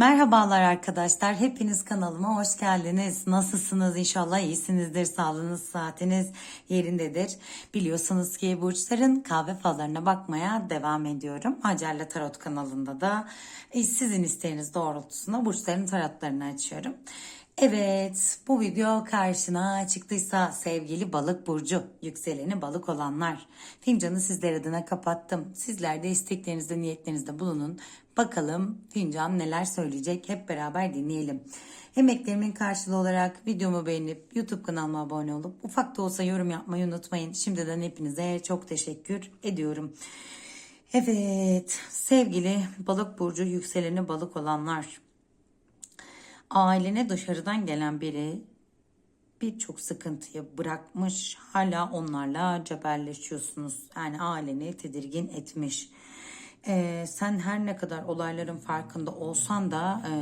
Merhabalar arkadaşlar. Hepiniz kanalıma hoş geldiniz. Nasılsınız? İnşallah iyisinizdir. Sağlığınız, saatiniz yerindedir. Biliyorsunuz ki burçların kahve fallarına bakmaya devam ediyorum. Hacer'le Tarot kanalında da e, sizin isteğiniz doğrultusunda burçların tarotlarını açıyorum. Evet, bu video karşına çıktıysa sevgili balık burcu, yükseleni balık olanlar. Fincanı sizler adına kapattım. Sizler de isteklerinizde, niyetlerinizde bulunun. Bakalım fincan neler söyleyecek hep beraber dinleyelim. Emeklerimin karşılığı olarak videomu beğenip YouTube kanalıma abone olup ufak da olsa yorum yapmayı unutmayın. Şimdiden hepinize çok teşekkür ediyorum. Evet sevgili balık burcu yükseleni balık olanlar ailene dışarıdan gelen biri birçok sıkıntıyı bırakmış hala onlarla cebelleşiyorsunuz. Yani aileni tedirgin etmiş. Ee, sen her ne kadar olayların farkında olsan da e,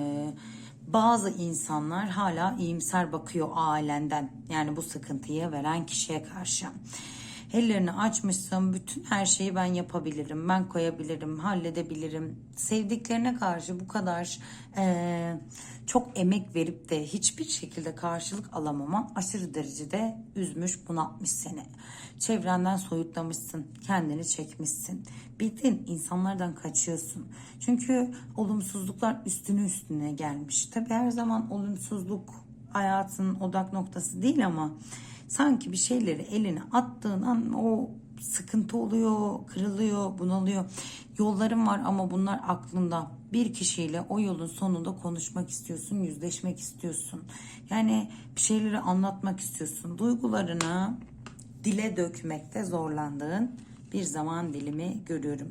bazı insanlar hala iyimser bakıyor ailenden. Yani bu sıkıntıyı veren kişiye karşı. Ellerini açmışsın, bütün her şeyi ben yapabilirim, ben koyabilirim, halledebilirim. Sevdiklerine karşı bu kadar e, çok emek verip de hiçbir şekilde karşılık alamaman aşırı derecede üzmüş, bunaltmış seni. Çevrenden soyutlamışsın, kendini çekmişsin. Bildin insanlardan kaçıyorsun. Çünkü olumsuzluklar üstüne üstüne gelmiş. Tabi her zaman olumsuzluk hayatın odak noktası değil ama sanki bir şeyleri eline attığın an o sıkıntı oluyor, kırılıyor, bunalıyor. Yolların var ama bunlar aklında. Bir kişiyle o yolun sonunda konuşmak istiyorsun, yüzleşmek istiyorsun. Yani bir şeyleri anlatmak istiyorsun. Duygularını dile dökmekte zorlandığın bir zaman dilimi görüyorum.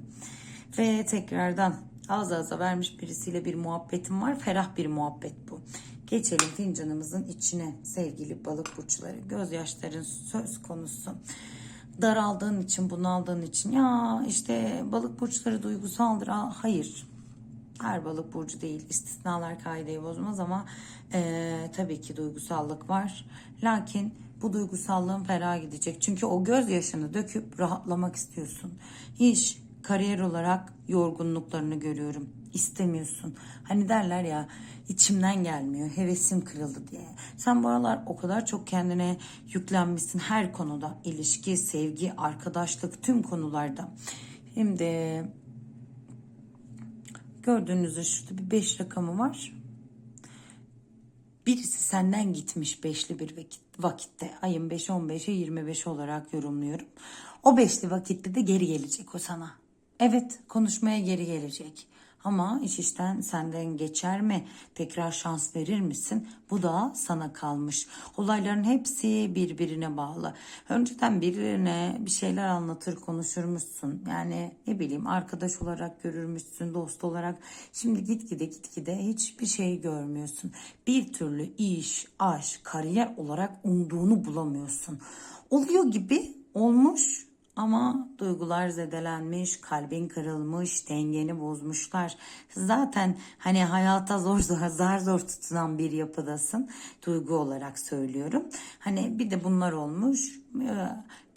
Ve tekrardan az ağza vermiş birisiyle bir muhabbetim var. Ferah bir muhabbet bu. Geçelim fincanımızın içine sevgili balık burçları. Gözyaşların söz konusu. Daraldığın için, bunaldığın için ya işte balık burçları duygusaldır. Hayır. Her balık burcu değil. İstisnalar kaideyi bozmaz ama e, tabii ki duygusallık var. Lakin bu duygusallığın ferah gidecek. Çünkü o gözyaşını döküp rahatlamak istiyorsun. İş, kariyer olarak yorgunluklarını görüyorum. İstemiyorsun. Hani derler ya içimden gelmiyor, hevesim kırıldı diye. Sen bu aralar o kadar çok kendine yüklenmişsin her konuda. ilişki, sevgi, arkadaşlık tüm konularda. Şimdi gördüğünüz şurada bir 5 rakamı var. Birisi senden gitmiş beşli bir vakit, vakitte. Ayın 5, 15'e 25 olarak yorumluyorum. O beşli vakitte de geri gelecek o sana. Evet konuşmaya geri gelecek. Ama iş işten senden geçer mi? Tekrar şans verir misin? Bu da sana kalmış. Olayların hepsi birbirine bağlı. Önceden birilerine bir şeyler anlatır konuşurmuşsun. Yani ne bileyim arkadaş olarak görürmüşsün, dost olarak. Şimdi gitgide gitgide hiçbir şey görmüyorsun. Bir türlü iş, aşk, kariyer olarak umduğunu bulamıyorsun. Oluyor gibi olmuş ama duygular zedelenmiş, kalbin kırılmış, dengeni bozmuşlar. Zaten hani hayata zor zor, zar zor tutunan bir yapıdasın. Duygu olarak söylüyorum. Hani bir de bunlar olmuş.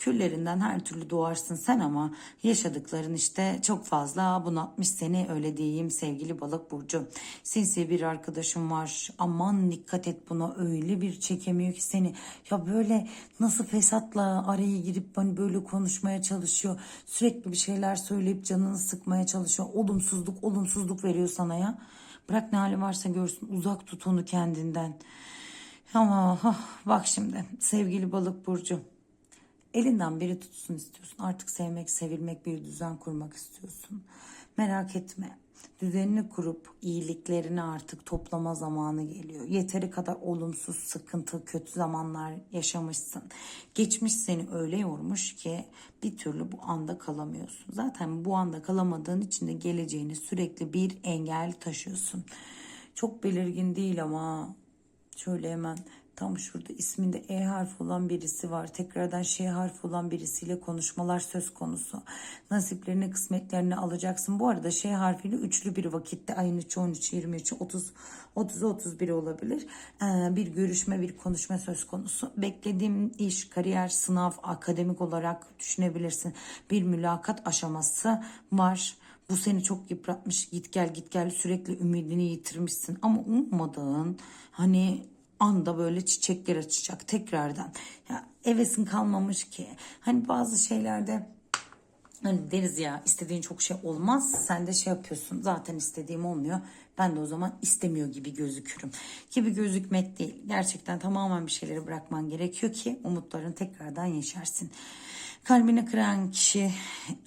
Küllerinden her türlü doğarsın sen ama yaşadıkların işte çok fazla bunaltmış seni öyle diyeyim sevgili balık burcu. Sinsi bir arkadaşım var aman dikkat et buna öyle bir çekemiyor ki seni. Ya böyle nasıl fesatla araya girip hani böyle konuşmaya çalışıyor. Sürekli bir şeyler söyleyip canını sıkmaya çalışıyor. Olumsuzluk olumsuzluk veriyor sana ya. Bırak ne hali varsa görsün uzak tut onu kendinden. Ama ah, bak şimdi sevgili balık burcu Elinden biri tutsun istiyorsun. Artık sevmek, sevilmek, bir düzen kurmak istiyorsun. Merak etme. Düzenini kurup iyiliklerini artık toplama zamanı geliyor. Yeteri kadar olumsuz, sıkıntı, kötü zamanlar yaşamışsın. Geçmiş seni öyle yormuş ki bir türlü bu anda kalamıyorsun. Zaten bu anda kalamadığın için de geleceğini sürekli bir engel taşıyorsun. Çok belirgin değil ama şöyle hemen Tam şurada isminde E harfi olan birisi var. Tekrardan Ş harfi olan birisiyle konuşmalar söz konusu. Nasiplerini, kısmetlerini alacaksın. Bu arada Ş harfiyle üçlü bir vakitte ayın 3, 13, 23, 30, 30, 31 olabilir. Ee, bir görüşme, bir konuşma söz konusu. Beklediğim iş, kariyer, sınav, akademik olarak düşünebilirsin. Bir mülakat aşaması var Bu seni çok yıpratmış. Git gel git gel sürekli ümidini yitirmişsin. Ama ummadığın hani anda böyle çiçekler açacak tekrardan. Ya hevesin kalmamış ki. Hani bazı şeylerde Hani deriz ya istediğin çok şey olmaz. Sen de şey yapıyorsun. Zaten istediğim olmuyor. Ben de o zaman istemiyor gibi gözükürüm. Gibi gözükmek değil. Gerçekten tamamen bir şeyleri bırakman gerekiyor ki umutların tekrardan yeşersin. Kalbini kıran kişi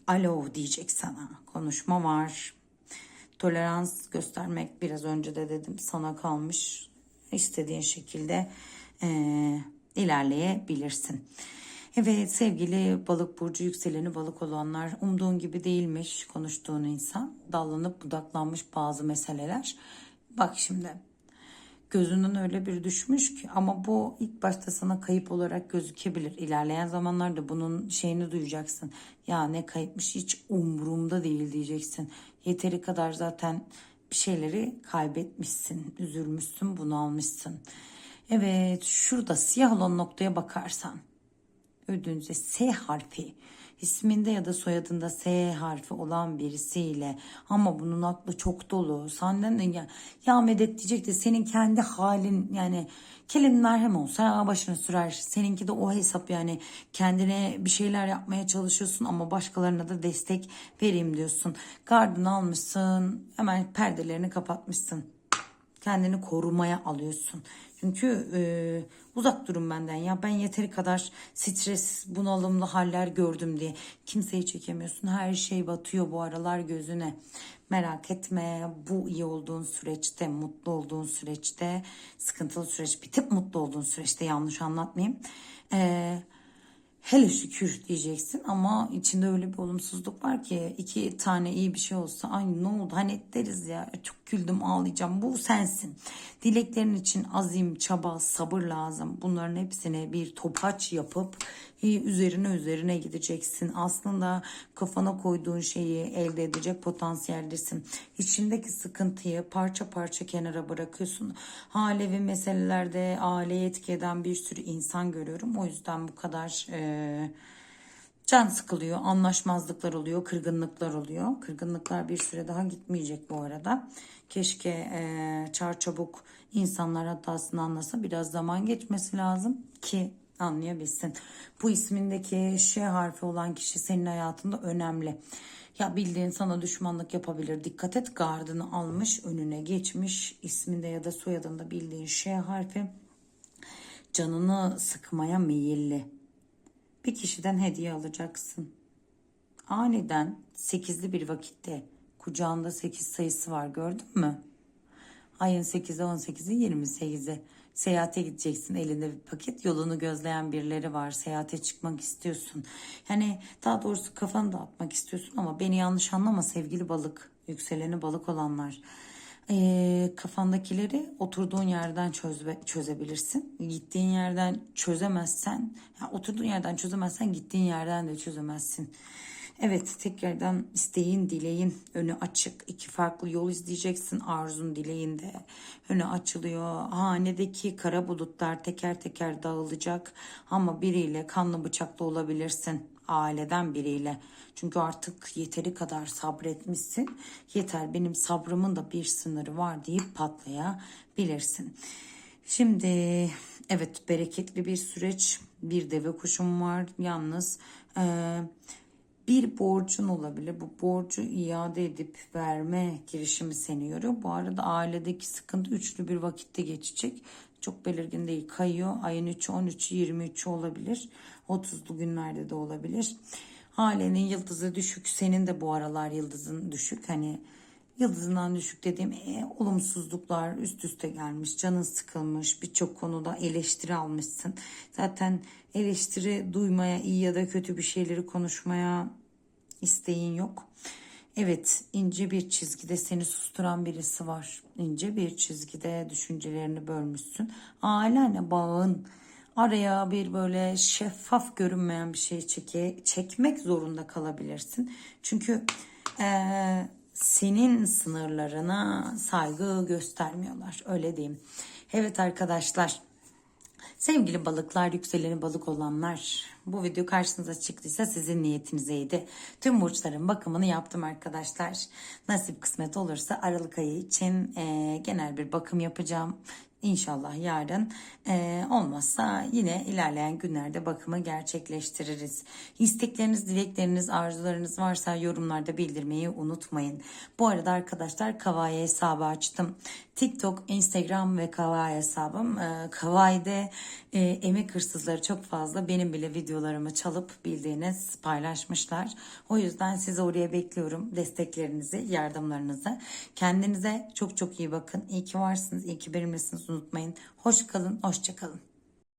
alo diyecek sana. Konuşma var. Tolerans göstermek biraz önce de dedim sana kalmış. İstediğin şekilde eee, ilerleyebilirsin. Evet sevgili balık burcu yükseleni balık olanlar umduğun gibi değilmiş konuştuğun insan. Dallanıp budaklanmış bazı meseleler. Bak şimdi gözünden öyle bir düşmüş ki ama bu ilk başta sana kayıp olarak gözükebilir. İlerleyen zamanlarda bunun şeyini duyacaksın. Ya ne kayıpmış hiç umurumda değil diyeceksin. Yeteri kadar zaten bir şeyleri kaybetmişsin, üzülmüşsün, bunalmışsın. Evet şurada siyah olan noktaya bakarsan ödünüze S harfi isminde ya da soyadında S harfi olan birisiyle. Ama bunun aklı çok dolu. Senden de ya, ya medet diyecek de senin kendi halin yani kelin merhem olsa başını sürer. Seninki de o hesap yani kendine bir şeyler yapmaya çalışıyorsun ama başkalarına da destek vereyim diyorsun. Gardını almışsın hemen perdelerini kapatmışsın. Kendini korumaya alıyorsun. Çünkü e, uzak durun benden ya. Ben yeteri kadar stres bunalımlı haller gördüm diye. Kimseyi çekemiyorsun. Her şey batıyor bu aralar gözüne. Merak etme. Bu iyi olduğun süreçte mutlu olduğun süreçte sıkıntılı süreç bitip mutlu olduğun süreçte yanlış anlatmayayım. Eee Hele şükür diyeceksin ama içinde öyle bir olumsuzluk var ki iki tane iyi bir şey olsa ay ne oldu? Hani? deriz ya. Çok güldüm ağlayacağım bu sensin. Dileklerin için azim, çaba, sabır lazım. Bunların hepsine bir topaç yapıp üzerine üzerine gideceksin. Aslında kafana koyduğun şeyi elde edecek potansiyeldesin. İçindeki sıkıntıyı parça parça kenara bırakıyorsun. Halevi meselelerde aileye etki eden bir sürü insan görüyorum. O yüzden bu kadar e, can sıkılıyor, anlaşmazlıklar oluyor, kırgınlıklar oluyor. Kırgınlıklar bir süre daha gitmeyecek bu arada. Keşke e, çarçabuk insanlar hatasını anlasa biraz zaman geçmesi lazım ki anlayabilsin. Bu ismindeki Ş harfi olan kişi senin hayatında önemli. Ya bildiğin sana düşmanlık yapabilir. Dikkat et gardını almış, önüne geçmiş. isminde ya da soyadında bildiğin Ş harfi canını sıkmaya meyilli. Bir kişiden hediye alacaksın. Aniden sekizli bir vakitte kucağında 8 sayısı var gördün mü? Ayın 8'i 18'i 28'i seyahate gideceksin elinde bir paket yolunu gözleyen birileri var seyahate çıkmak istiyorsun yani daha doğrusu kafanı dağıtmak istiyorsun ama beni yanlış anlama sevgili balık yükseleni balık olanlar ee, kafandakileri oturduğun yerden çözbe, çözebilirsin. Gittiğin yerden çözemezsen, ya oturduğun yerden çözemezsen gittiğin yerden de çözemezsin. Evet tekrardan isteğin dileğin önü açık. İki farklı yol izleyeceksin. Arzun dileğinde önü açılıyor. Hanedeki kara bulutlar teker teker dağılacak. Ama biriyle kanlı bıçaklı olabilirsin. Aileden biriyle. Çünkü artık yeteri kadar sabretmişsin. Yeter benim sabrımın da bir sınırı var deyip patlayabilirsin. Şimdi evet bereketli bir süreç. Bir deve kuşum var. Yalnız eee bir borcun olabilir. Bu borcu iade edip verme girişimi seni yoruyor. Bu arada ailedeki sıkıntı üçlü bir vakitte geçecek. Çok belirgin değil. Kayıyor. Ayın 3'ü, 13'ü, 23'ü olabilir. 30'lu günlerde de olabilir. Ailenin yıldızı düşük. Senin de bu aralar yıldızın düşük. Hani yıldızından düşük dediğim e, olumsuzluklar üst üste gelmiş. Canın sıkılmış. Birçok konuda eleştiri almışsın. Zaten eleştiri duymaya, iyi ya da kötü bir şeyleri konuşmaya isteğin yok. Evet, ince bir çizgide seni susturan birisi var. İnce bir çizgide düşüncelerini bölmüşsün. Ailenle bağın araya bir böyle şeffaf görünmeyen bir şey çeke, çekmek zorunda kalabilirsin. Çünkü eee senin sınırlarına saygı göstermiyorlar. Öyle diyeyim. Evet arkadaşlar Sevgili balıklar, yükseleni balık olanlar, bu video karşınıza çıktıysa sizin niyetinizdeydi. Tüm burçların bakımını yaptım arkadaşlar. Nasip kısmet olursa Aralık ayı için e, genel bir bakım yapacağım. İnşallah yarın e, olmazsa yine ilerleyen günlerde bakımı gerçekleştiririz. İstekleriniz, dilekleriniz, arzularınız varsa yorumlarda bildirmeyi unutmayın. Bu arada arkadaşlar Kavai hesabı açtım. TikTok, Instagram ve Kavai hesabım. E, Kavai'de e, emek hırsızları çok fazla benim bile videolarımı çalıp bildiğiniz paylaşmışlar. O yüzden sizi oraya bekliyorum. Desteklerinizi, yardımlarınızı. Kendinize çok çok iyi bakın. İyi ki varsınız, iyi ki benimlesiniz unutmayın. Hoş kalın, hoşça kalın.